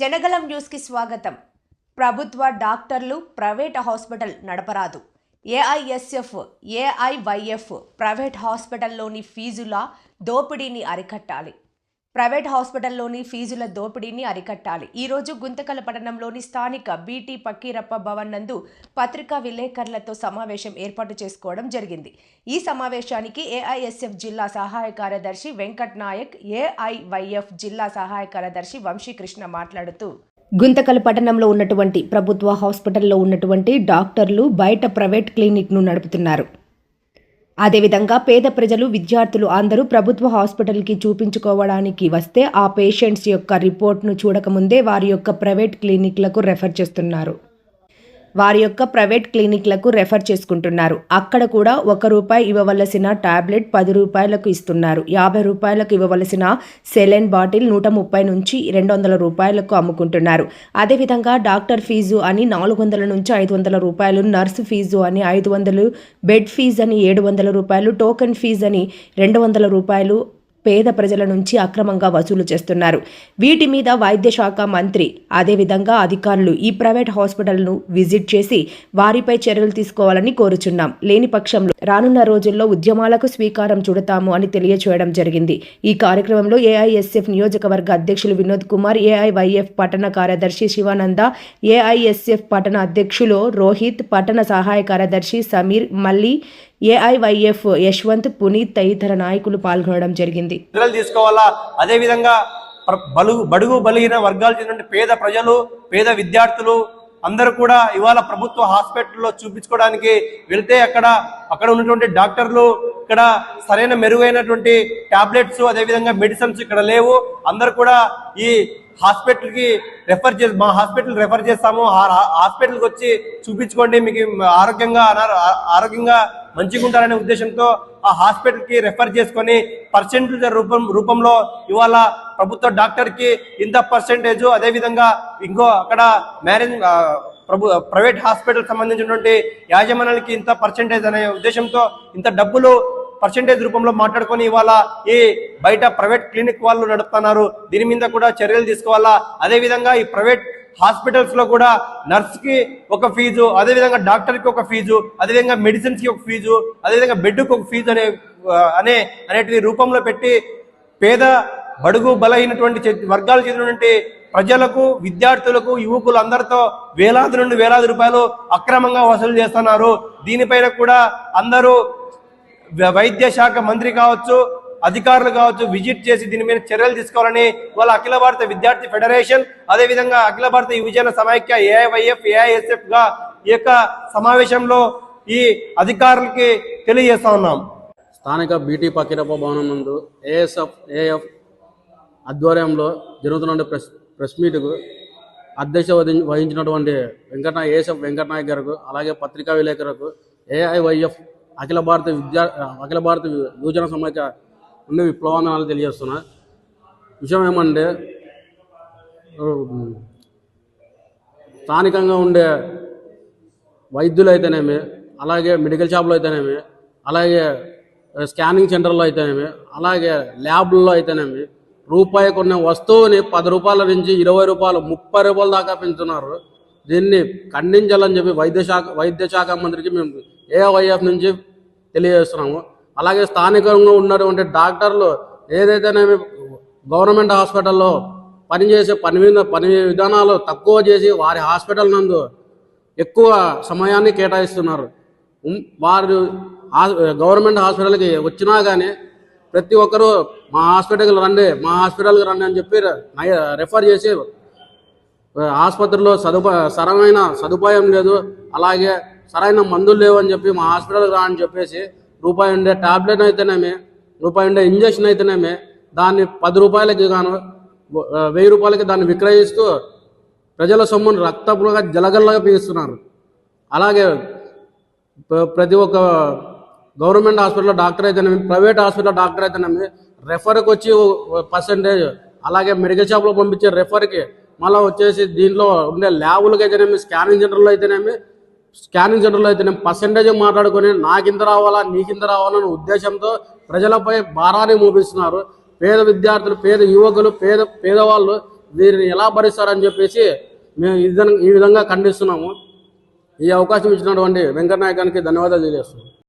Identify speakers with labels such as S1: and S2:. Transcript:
S1: జనగలం న్యూస్కి స్వాగతం. ప్రభుత్వ డాక్టర్లు ప్రైవేట్ హాస్పిటల్ నడపరాదు. ఏఐఎస్ఎఫ్ ఏఐవైఎఫ్ ప్రైవేట్ హాస్పిటల్లోని ఫీజుల దోపిడీని అరికట్టాలి. ప్రైవేట్ హాస్పిటల్లోని ఫీజుల దోపిడీని అరికట్టాలి. ఈరోజు గుంతకల పట్టణంలోని స్థానిక బీటీ పక్కీరప్ప భవన్ నందు పత్రికా విలేకరులతో సమావేశం ఏర్పాటు చేసుకోవడం జరిగింది. ఈ సమావేశానికి ఏఐఎస్ఎఫ్ జిల్లా సహాయ కార్యదర్శి వెంకట్ నాయక్ ఏఐవైఎఫ్ జిల్లా సహాయ కార్యదర్శి వంశీకృష్ణ మాట్లాడుతూ గుంతకల్ పట్టణంలో ఉన్నటువంటి ప్రభుత్వ హాస్పిటల్లో ఉన్నటువంటి డాక్టర్లు బయట ప్రైవేట్ క్లినిక్ను నడుపుతున్నారు. అదేవిధంగా పేద ప్రజలు విద్యార్థులు అందరూ ప్రభుత్వ హాస్పిటల్కి చూపించుకోవడానికి వస్తే ఆ పేషెంట్స్ యొక్క రిపోర్ట్ను చూడకముందే వారి యొక్క ప్రైవేట్ క్లినిక్లకు రెఫర్ చేస్తున్నారు. వారి యొక్క ప్రైవేట్ క్లినిక్లకు రెఫర్ చేసుకుంటున్నారు. అక్కడ కూడా ఒక రూపాయి ఇవ్వవలసిన టాబ్లెట్ పది రూపాయలకు ఇస్తున్నారు. యాభై రూపాయలకు ఇవ్వవలసిన సెలెన్ బాటిల్ నూట ముప్పై నుంచి రెండు వందల రూపాయలకు అమ్ముకుంటున్నారు. అదేవిధంగా డాక్టర్ ఫీజు అని నాలుగు వందల నుంచి ఐదు వందల రూపాయలు నర్సు ఫీజు అని ఐదు వందలు బెడ్ ఫీజు అని ఏడు వందల రూపాయలు టోకెన్ ఫీజు అని రెండు వందల రూపాయలు పేద ప్రజల నుంచి అక్రమంగా వసూలు చేస్తున్నారు. వీటి మీద వైద్య శాఖ మంత్రి అదేవిధంగా అధికారులు ఈ ప్రైవేట్ హాస్పిటల్ను విజిట్ చేసి వారిపై చర్యలు తీసుకోవాలని కోరుచున్నాం. లేని పక్షంలో రానున్న రోజుల్లో ఉద్యమాలకు స్వీకారం చుడతాము అని తెలియచేయడం జరిగింది. ఈ కార్యక్రమంలో ఏఐఎస్ఎఫ్ నియోజకవర్గ అధ్యక్షులు వినోద్ కుమార్ ఏఐవైఎఫ్ పట్టణ కార్యదర్శి శివానంద ఏఐఎస్ఎఫ్ పట్టణ అధ్యక్షులు రోహిత్ పట్టణ సహాయ కార్యదర్శి సమీర్ మల్లి ఏఐవైఎఫ్ యశ్వంత్ పునీత్ తదితర నాయకులు పాల్గొనడం జరిగింది.
S2: తీసుకోవాలా? అదే విధంగా బలుగు బడుగు బలిగిన వర్గాలు చెందిన పేద ప్రజలు పేద విద్యార్థులు అందరూ కూడా ఇవాళ ప్రభుత్వ హాస్పిటల్లో చూపించుకోవడానికి వెళ్తే అక్కడ అక్కడ ఉన్నటువంటి డాక్టర్లు ఇక్కడ సరైన మెరుగైనటువంటి టాబ్లెట్స్ అదేవిధంగా మెడిసిన్స్ ఇక్కడ లేవు. అందరు కూడా ఈ హాస్పిటల్కి రెఫర్ చేసి మా హాస్పిటల్ రెఫర్ చేస్తాము. ఆ హాస్పిటల్కి వచ్చి చూపించుకోండి. మీకు ఆరోగ్యంగా ఆరోగ్యంగా మంచిగా ఉంటారనే ఉద్దేశంతో ఆ హాస్పిటల్కి రెఫర్ చేసుకొని పర్సెంటేజ్ రూపం రూపంలో ఇవాళ ప్రభుత్వ డాక్టర్కి ఇంత పర్సెంటేజ్ అదేవిధంగా ఇంకో అక్కడ మ్యారేజ్ ప్రభు ప్రైవేట్ హాస్పిటల్ సంబంధించినటువంటి యాజమాన్యానికి ఇంత పర్సెంటేజ్ అనే ఉద్దేశంతో ఇంత డబ్బులు పర్సెంటేజ్ రూపంలో మాట్లాడుకొని ఇవాళ ఈ బయట ప్రైవేట్ క్లినిక్ వాళ్ళు నడుపుతున్నారు. దీని మీద కూడా చర్యలు తీసుకోవాలా? అదే విధంగా ఈ ప్రైవేట్ హాస్పిటల్స్లో కూడా నర్స్కి ఒక ఫీజు అదే విధంగా డాక్టర్కి ఒక ఫీజు అదే విధంగా మెడిసిన్స్కి ఒక ఫీజు అదే విధంగా బెడ్కి ఒక ఫీజు అనే అనే అనేటివి రూపంలో పెట్టి పేద బడుగు బలహీనటువంటి వర్గాలు చెందినటువంటి ప్రజలకు విద్యార్థులకు యువకులు అందరితో వేలాది నుండి వేలాది రూపాయలు అక్రమంగా వసూలు చేస్తున్నారు. దీనిపైన కూడా అందరూ వైద్య శాఖ మంత్రి కావచ్చు అధికారులు కావచ్చు విజిట్ చేసి దీని మీద చర్యలు తీసుకోవాలని వాళ్ళ అఖిల భారత విద్యార్థి ఫెడరేషన్ అదే విధంగా అఖిల భారత యువజన సమైక్య ఏఐవైఎఫ్ ఏఐఎస్ఎఫ్గా ఈ యొక్క సమావేశంలో ఈ అధికారులకి తెలియజేస్తా ఉన్నాం.
S3: స్థానిక బీటీ పకీరప్ప భవనం నందు ఏఎస్ఎఫ్ ఏఎఫ్ ఆధ్వర్యంలో జరుగుతున్న ప్రెస్ ప్రెస్ మీట్కు అధ్యక్ష వహించినటువంటి వెంకట ఏఎస్ఎఫ్ వెంకటనాయక్ గారు అలాగే పత్రికా విలేకరులకు ఏఐవైఎఫ్ అఖిల భారత విద్యా అఖిల భారత యువజన సమాఖ్య నుండి విప్లవాన్ని తెలియజేస్తున్నా. విషయం ఏమంటే స్థానికంగా ఉండే వైద్యులు అయితేనేమి అలాగే మెడికల్ షాపులు అయితేనేమి అలాగే స్కానింగ్ సెంటర్లో అయితేనేమి అలాగే ల్యాబ్లలో అయితేనేమి రూపాయి కొన్న వస్తువుని పది రూపాయల నుంచి ఇరవై రూపాయలు ముప్పై రూపాయల దాకా పెంచుతున్నారు. దీన్ని ఖండించాలని చెప్పి వైద్య శాఖ వైద్య శాఖ మంత్రికి మేము ఏవైఎఫ్ నుంచి తెలియజేస్తున్నాము. అలాగే స్థానికంగా ఉన్నటువంటి డాక్టర్లు ఏదైతేనేమి గవర్నమెంట్ హాస్పిటల్లో పనిచేసే పని మీద పని విధానాలు తక్కువ చేసి వారి హాస్పిటల్ నందు ఎక్కువ సమయాన్ని కేటాయిస్తున్నారు. వారు గవర్నమెంట్ హాస్పిటల్కి వచ్చినా కానీ ప్రతి ఒక్కరూ మా హాస్పిటల్కి రండి మా హాస్పిటల్కి రండి అని చెప్పి రెఫర్ చేసి ఆసుపత్రిలో సదుపా సరైన సదుపాయం లేదు అలాగే సరైన మందులు లేవు అని చెప్పి మా హాస్పిటల్కి రా అని చెప్పేసి రూపాయి ఉండే టాబ్లెట్ అయితేనేమి రూపాయి ఉండే ఇంజక్షన్ అయితేనేమి దాన్ని పది రూపాయలకి గాను వెయ్యి రూపాయలకి దాన్ని విక్రయిస్తూ ప్రజల సొమ్మును రక్తపులుగా జలగల్లగా పీగిస్తున్నారు అలాగే ప్రతి ఒక్క గవర్నమెంట్ హాస్పిటల్లో డాక్టర్ అయితేనేమి ప్రైవేట్ హాస్పిటల్లో డాక్టర్ అయితేనేమి రెఫర్కి వచ్చి పర్సంటేజ్ అలాగే మెడికల్ షాప్లో పంపించే రెఫర్కి మళ్ళీ వచ్చేసి దీంట్లో ఉండే ల్యాబులకి అయితేనేమి స్కానింగ్ సెంటర్లో అయితేనేమి స్కానింగ్ సెంటర్లో అయితేనేమి పర్సంటేజ్ మాట్లాడుకొని నాకింత రావాలా నీకింత రావాలనే ఉద్దేశంతో ప్రజలపై భారాన్ని మోపిస్తున్నారు. పేద విద్యార్థులు పేద యువకులు పేద పేదవాళ్ళు వీరిని ఎలా భరిస్తారని చెప్పేసి మేము ఈ విధంగా ఈ విధంగా ఖండిస్తున్నాము. ఈ అవకాశం ఇచ్చినటువంటి వెంకటనాయకానికి ధన్యవాదాలు తెలియజేస్తున్నాం.